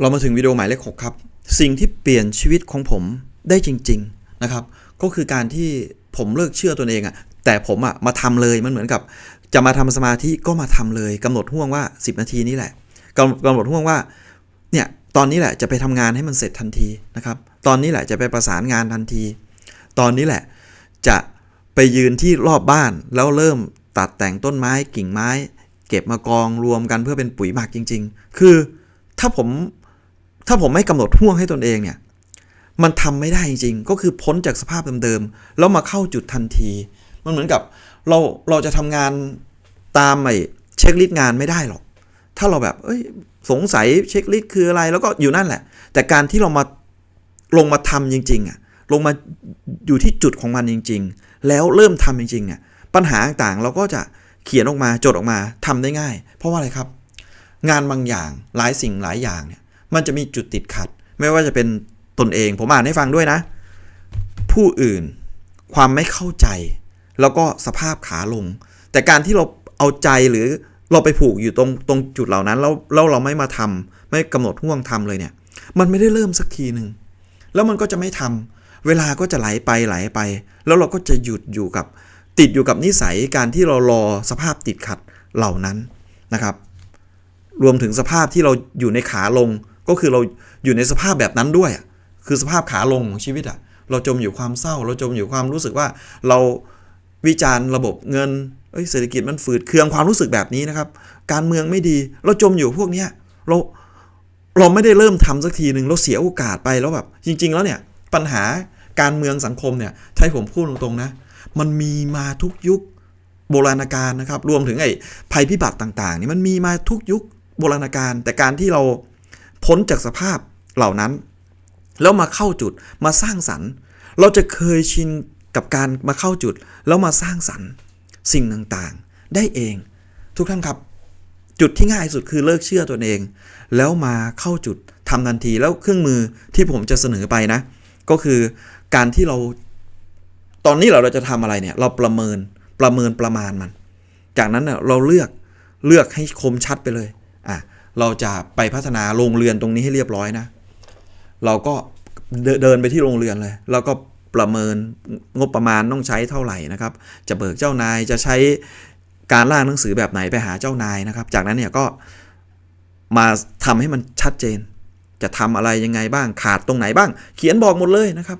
เรามาถึงวิดีโอหมายเลข6ครับ สิ่งที่เปลี่ยนชีวิตของผมได้จริง ๆนะครับ ก็คือการที่ผมเลิกเชื่อตัวเองอะแต่ผมอะมาทำเลยมันเหมือนกับ จะมาทำสมาธิก็มาทำเลยกำหนดห่วงว่า 10 นาทีนี้แหละกำกำหนดห่วงว่าเนี่ยตอนนี้แหละจะไปทำงานให้มันเสร็จทันทีนะครับ ตอนนี้แหละจะไปประสานงานทันที ตอนนี้แหละจะไปยืนที่รอบบ้านแล้วเริ่มตัดแต่งต้นไม้กิ่งไม้ เก็บมากองรวมกันเพื่อเป็นปุ๋ยหมักจริง ๆ คือถ้าผม ถ้าผมไม่กำหนดห่วงให้ตนเองเนี่ย มันทำไม่ได้จริงๆ ก็คือพ้นจากสภาพเดิมๆ แล้วมาเข้าจุดทันที มันเหมือนกับเราเราจะทำงานตามไอ้เช็คลิสต์งานไม่ได้หรอก ถ้าเราแบบเอ้ยสงสัยเช็คลิสต์คืออะไร แล้วก็อยู่นั่นแหละ แต่การที่เรามาลงมาทำจริง ๆอะ ลงมาอยู่ที่จุดของมันจริง ๆ แล้วเริ่มทำจริงๆเนี่ยปัญหาต่างๆ เราก็จะเขียนออกมาจดออกมาทำได้ง่าย เพราะว่าอะไรครับ งานบางอย่างหลายสิ่งหลายอย่างเนี่ย มันจะมีจุดติดขัด ไม่ว่าจะเป็นตนเอง ผมอ่านให้ฟังด้วยนะ ผู้อื่น ความไม่เข้าใจ แล้วก็สภาพขาลง แต่การที่เราเอาใจหรือเราไปผูกอยู่ตรงตรงจุดเหล่านั้นแล้วแล้วเราไม่มาทำไม่กำหนดห่วงทำเลยเนี่ย มันไม่ได้เริ่มสักทีหนึ่งแล้วมันก็จะไม่ทำเวลาก็จะไหลไปไหลไป แล้วเราก็จะหยุดอยู่กับติดอยู่กับนิสัยการที่เรารอสภาพติดขัดเหล่านั้นนะครับ รวมถึงสภาพที่เราอยู่ในขาลง ก็คือเราอยู่ในสภาพแบบนั้นด้วย คือสภาพขาลงของชีวิตอะเราจมอยู่ความเศร้า เราจมอยู่ความรู้สึกว่าเราวิจารณ์ระบบเงินเอ้ยเศรษฐกิจมันฝืดเคืองความรู้สึกแบบนี้นะครับ การเมืองไม่ดี เราจมอยู่พวกเนี้ยเราเราไม่ได้เริ่มทำสักทีหนึ่งเราเสียโอกาสไปแล้วแบบ จริง ๆ แล้วเนี่ยปัญหาการเมืองสังคมเนี่ยถ้าให้ผมพูดตรงๆนะ มันมีมาทุกยุคโบราณกาลนะครับ รวมถึงไอ้ภัยพิบัติต่างๆนี่มันมีมาทุกยุคโบราณกาลแต่การที่เรา พ้นจากสภาพเหล่านั้น แล้วมาเข้าจุดมาสร้างสรรค์ เราจะเคยชินกับการมาเข้าจุด แล้วมาสร้างสรรค์ สิ่งต่างๆ ได้เอง ทุกท่านครับ จุดที่ง่ายสุดคือเลิกเชื่อตัวเอง แล้วมาเข้าจุดทำทันทีแล้วเครื่องมือที่ผมจะเสนอไปนะ ก็คือการที่เราตอนนี้เราเราจะทำอะไรเนี่ย เราประเมินประเมินประมาณมัน จากนั้นเน่เราเลือกเลือกให้คมชัดไปเลย เราจะไปพัฒนาโรงเรือนตรงนี้ให้เรียบร้อยนะ เราก็เดินไปที่โรงเรือนเลย แล้วก็ประเมินงบประมาณต้องใช้เท่าไหร่นะครับ จะเบิกเจ้านายจะใช้การร่างหนังสือแบบไหนไปหาเจ้านายนะครับ จากนั้นเนี่ยก็มาทำให้มันชัดเจน จะทำอะไรยังไงบ้างขาดตรงไหนบ้าง เขียนบอกหมดเลยนะครับ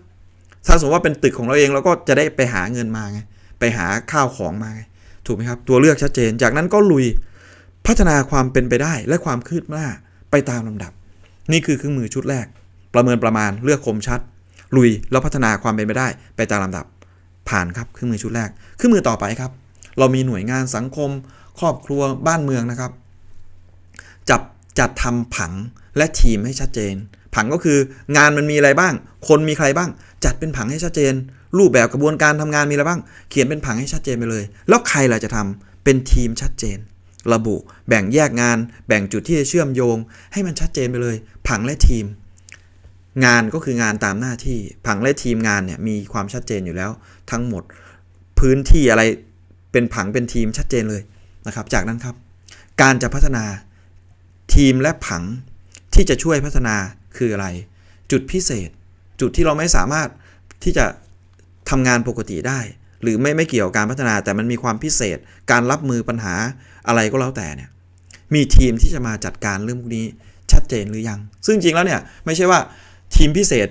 ถ้าสมมติว่าเป็นตึกของเราเองเราก็จะได้ไปหาเงินมาไงไปหาข้าวของมาไงถูกไหมครับ ตัวเลือกชัดเจนจากนั้นก็ลุย พัฒนาความเป็นไปได้และความคืบหน้าไปตามลำดับ นี่คือเครื่องมือชุดแรก ประเมินประมาณเลือกคมชัด ลุยแล้วพัฒนาความเป็นไปได้ไปตามลำดับ ผ่านครับเครื่องมือชุดแรกเครื่องมือต่อไปครับ เรามีหน่วยงานสังคม ครอบครัวบ้านเมืองนะครับ จับจัดทำผังและทีมให้ชัดเจน ผังก็คืองานมันมีอะไรบ้าง คนมีใครบ้าง จัดเป็นผังให้ชัดเจน รูปแบบกระบวนการทำงานมีอะไรบ้าง เขียนเป็นผังให้ชัดเจนไปเลย แล้วใครล่ะจะทำเป็นทีมชัดเจน ระบุ แบ่งแยกงาน แบ่งจุดที่จะเชื่อมโยง ให้มันชัดเจนไปเลย ผังและทีม งานก็คืองานตามหน้าที่ ผังและทีมงานเนี่ยมีความชัดเจนอยู่แล้ว ทั้งหมด พื้นที่อะไรเป็นผังเป็นทีมชัดเจนเลยนะครับ จากนั้นครับ การจะพัฒนาทีมและผังที่จะช่วยพัฒนาคืออะไร จุดพิเศษ จุดที่เราไม่สามารถที่จะทำงานปกติได้ หรือไม่ไม่เกี่ยวกับการพัฒนาแต่มันมีความพิเศษ การรับมือปัญหาอะไรก็แล้วแต่เนี่ยมีทีมที่จะมาจัดการเรื่องพวกนี้ชัดเจนหรือยัง ซึ่งจริงแล้วเนี่ยไม่ใช่ว่าทีมพิเศษ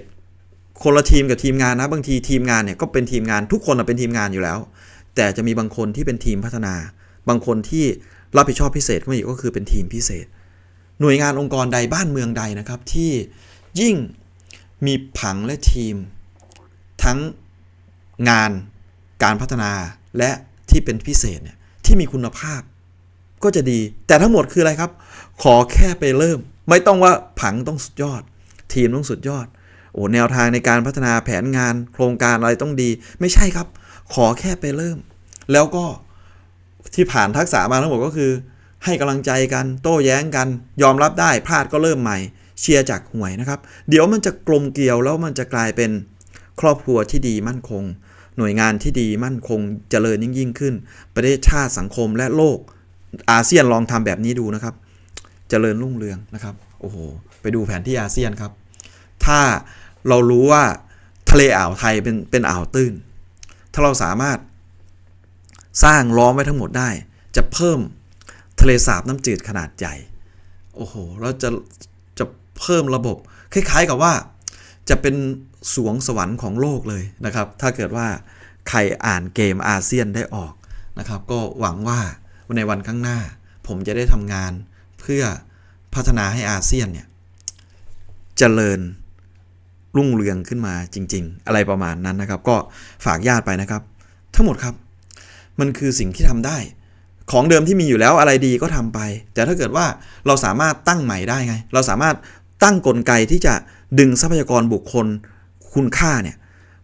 คนละทีมกับทีมงานนะบางทีทีมงานเนี่ยก็เป็นทีมงานทุกคนเป็นทีมงานอยู่แล้ว แต่จะมีบางคนที่เป็นทีมพัฒนา บางคนที่รับผิดชอบพิเศษขึ้นมาอีกก็คือเป็นทีมพิเศษ หน่วยงานองค์กรใดบ้านเมืองใดนะครับที่ยิ่งมีผังและทีม ทั้งงาน การพัฒนาและที่เป็นพิเศษเนี่ยที่มีคุณภาพ ก็จะดี แต่ทั้งหมดคืออะไรครับ ขอแค่ไปเริ่ม ไม่ต้องว่าผังต้องสุดยอด ทีมต้องสุดยอด โอ้แนวทางในการพัฒนาแผนงาน โครงการอะไรต้องดี ไม่ใช่ครับ ขอแค่ไปเริ่ม แล้วก็ที่ผ่านทักษะมาทั้งหมดก็คือ ให้กำลังใจกันโต้แย้งกัน ยอมรับได้พลาดก็เริ่มใหม่ เชียร์จากหวยนะครับ เดี๋ยวมันจะกลมเกลียวแล้วมันจะกลายเป็นครอบครัวที่ดีมั่นคง หน่วยงานที่ดีมั่นคงเจริญยิ่งยิ่งขึ้น ประเทศชาติสังคมและโลกอาเซียนลองทำแบบนี้ดูนะครับ เจริญรุ่งเรืองนะครับ โอ้โห ไปดูแผนที่อาเซียนครับ ถ้าเรารู้ว่าทะเลอ่าวไทยเป็นเป็นอ่าวตื้น ถ้าเราสามารถสร้างล้อมไว้ทั้งหมดได้ จะเพิ่มทะเลสาบน้ำจืดขนาดใหญ่ โอ้โห เราจะจะเพิ่มระบบ คล้ายๆกับว่า จะเป็นสวงสวรรค์ของโลกเลยนะครับ ถ้าเกิดว่าใครอ่านเกมอาเซียนได้ออกนะครับ ก็หวังว่าในวันข้างหน้า ผมจะได้ทำงานเพื่อพัฒนาให้อาเซียนเนี่ยเจริญรุ่งเรืองขึ้นมาจริง ๆ อะไรประมาณนั้นนะครับ ก็ฝากญาติไปนะครับ ทั้งหมดครับ มันคือสิ่งที่ทำได้ ของเดิมที่มีอยู่แล้วอะไรดีก็ทำไป แต่ถ้าเกิดว่าเราสามารถตั้งใหม่ได้ไง เราสามารถตั้งกลไกที่จะ ดึงทรัพยากรบุคคลคุณค่าเนี่ย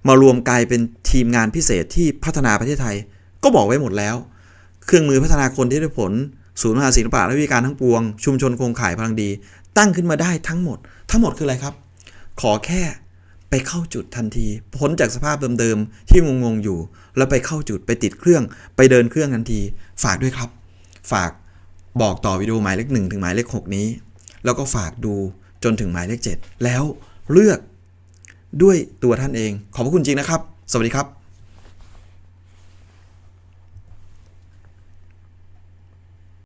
มารวมกลายเป็นทีมงานพิเศษที่พัฒนาประเทศไทย ก็บอกไว้หมดแล้ว เครื่องมือพัฒนาคนที่ได้ผล ศูนย์มหาศิลปะและวิการทั้งปวง ชุมชนโครงข่ายพลังดี ตั้งขึ้นมาได้ทั้งหมด ทั้งหมดคืออะไรครับ ขอแค่ไปเข้าจุดทันที พ้นจากสภาพเดิมๆที่งงๆอยู่ แล้วไปเข้าจุดไปติดเครื่อง ไปเดินเครื่องทันที ฝากด้วยครับ ฝากบอกต่อวิดีโอหมายเลขหนึ่งถึงหมายเลขหกนี้ แล้วก็ฝากดู จนถึงหมายเลขเจ็ดแล้วเลือกด้วยตัวท่านเอง ขอบพระคุณจริงนะครับ สวัสดีครับ